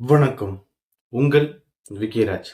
வணக்கம். உங்கள் விக்கிராஜ்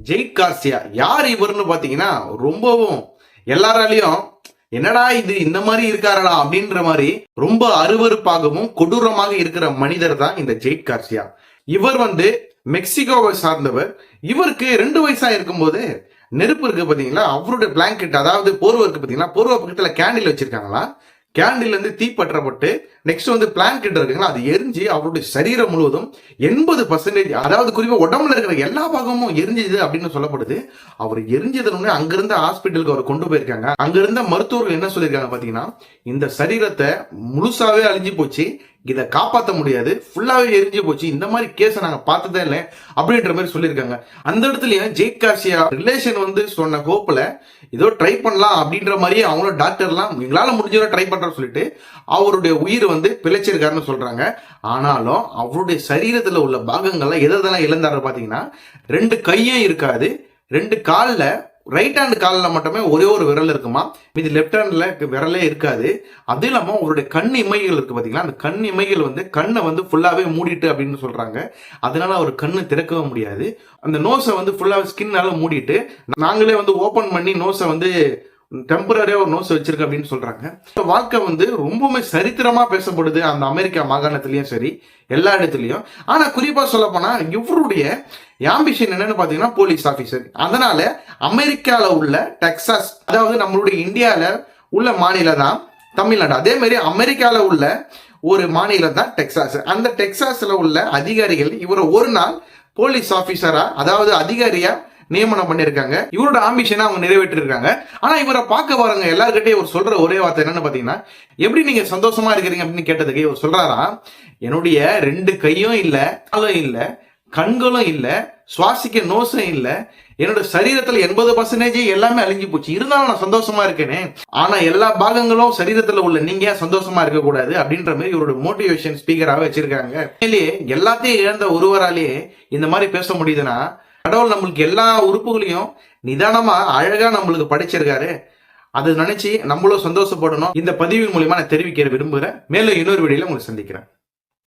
ஜெய் கார்சியா யார் இவர்னு பாத்தீங்கன்னா ரொம்பவும் எல்லாராலையும் என்னடா இது இந்த மாதிரி இருக்காரடா அப்படின்ற மாதிரி ரொம்ப அருவருப்பாகவும் கொடூரமாக இருக்கிற மனிதர் தான் இந்த ஜெய் கார்சியா. இவர் வந்து மெக்சிகோவை சார்ந்தவர். இவருக்கு ரெண்டு வயசா இருக்கும்போது நெருப்பு இருக்கு பாத்தீங்களா? அவருடைய பிளாங்கெட் அதாவது போர்வை இருக்கு பாத்தீங்களா? போர்வை பக்கத்துல கேண்டில் வச்சிருக்காங்களா? கேண்டில் வந்து தீ பற்றப்பட்டு நெக்ஸ்ட் வந்து பிளாங்கெட் இருக்குங்களா அது எரிஞ்சு அவருடைய சரீரம் முழுவதும் எண்பது பர்சன்டேஜ் அதாவது குறிப்பா உடம்புல இருக்கிற எல்லா பாகமும் எரிஞ்சுது அப்படின்னு சொல்லப்படுது. அவர் எரிஞ்சதுன்னு அங்கிருந்த ஹாஸ்பிட்டலுக்கு அவர் கொண்டு போயிருக்காங்க. அங்கிருந்த மருத்துவர்கள் என்ன சொல்லியிருக்காங்க பாத்தீங்கன்னா இந்த சரீரத்தை முழுசாவே அழிஞ்சு போச்சு. இதை காப்பாற்ற முடியாது. ஃபுல்லாகவே எரிஞ்சு போச்சு. இந்த மாதிரி கேஸை நாங்கள் பார்த்ததே இல்லை. அப்படின்ற மாதிரி சொல்லியிருக்காங்க. அந்த இடத்துலையும் ஜெய் காசியா ரிலேஷன் வந்து சொன்ன கோப்பில் ஏதோ ட்ரை பண்ணலாம் அப்படின்ற மாதிரியே அவங்களும் டாக்டர்லாம் எங்களால் முடிஞ்சதை ட்ரை பண்ணுறோம் சொல்லிட்டு அவருடைய உயிர் வந்து பிழைச்சிருக்காருன்னு சொல்கிறாங்க ஆனாலும் அவருடைய சரீரத்தில் உள்ள பாகங்கள்லாம் எதெல்லாம் இழந்தாரு பார்த்தீங்கன்னா ரெண்டு கையும் இருக்காது. ரெண்டு காலில் ரைட் ஹேண்ட் காலில் மட்டுமே ஒரே ஒரு விரல் இருக்குமா? மீது லெஃப்ட் ஹேண்டில் விரலே இருக்காது. அது இல்லாமல் அவருடைய கண் இமைகள் இருக்குது பார்த்தீங்களா அந்த கண் இமைகள் வந்து கண்ணை வந்து ஃபுல்லாகவே மூடிட்டு அப்படின்னு சொல்கிறாங்க அதனால அவர் கண்ணு திறக்கவே முடியாது. அந்த நோஸை வந்து ஃபுல்லாக ஸ்கின்னால மூடிட்டு நாங்களே வந்து ஓப்பன் பண்ணி நோஸை வந்து டெம்பரரியா ஒரு நோஸ் வச்சிருக்கு அப்படின்னு சொல்றாங்க. வாழ்க்கை வந்து ரொம்பவுமே சரித்திரமா பேசப்படுது அந்த அமெரிக்கா மாகாணத்திலயும் சரி எல்லா இடத்துலயும். ஆனா குறிப்பா சொல்ல போனா இவருடைய ஆம்பிஷன் என்னன்னு பாத்தீங்கன்னா போலீஸ் ஆபீசர் அதனால அமெரிக்கால உள்ள டெக்சாஸ் அதாவது நம்மளுடைய இந்தியால உள்ள மாநிலம் தான் தமிழ்நாடு. அதே மாதிரி அமெரிக்கால உள்ள ஒரு மாநிலம் தான் டெக்சாஸ். அந்த டெக்சாஸ்ல உள்ள அதிகாரிகள் இவரை ஒரு நாள் போலீஸ் ஆபீசரா அதாவது அதிகாரியா நியமனம் பண்ணியிருக்காங்க. இவரோட ஆம்பிஷனை அவங்க நிறைவேற்றிருக்காங்க. ஆனா இவரை பார்க்க வரவங்க எல்லாருக்கிட்டே இவர் சொல்ற ஒரே வார்த்தை என்னன்னு பாத்தீங்கன்னா எப்படி நீங்க சந்தோஷமா இருக்கிறீங்க? அப்படின்னு கேட்டதுக்கு இவர் சொல்றாரா என்னுடைய ரெண்டு கையும் இல்ல காலும் இல்லை கண்களும் இல்லை சுவாசிக்க நோசும் இல்லை என்னோட சரீரத்துல எண்பது பர்சன்டேஜ் எல்லாமே அழிஞ்சு போச்சு. இருந்தாலும் நான் சந்தோஷமா இருக்கேனே. ஆனா எல்லா பாகங்களும் சரீரத்துல உள்ள நீங்க ஏன் சந்தோஷமா இருக்க கூடாது அப்படின்ற மாதிரி இவரோட மோட்டிவேஷன் ஸ்பீக்கராக வச்சிருக்காங்க. எல்லாத்தையும் இழந்த ஒருவராலேயே இந்த மாதிரி பேச முடியுதுன்னா கடவுள் நம்மளுக்கு எல்லா உறுப்புகளையும் நிதானமா அழகா நம்மளுக்கு படைச்சிருக்காரு. அது நினைச்சு நம்மளும் சந்தோஷப்படணும். இந்த பதிவின் மூலியமா நான் தெரிவிக்க விரும்புகிறேன் மேலும் இன்னொரு வீடியோல உங்களுக்கு சந்திக்கிறேன்.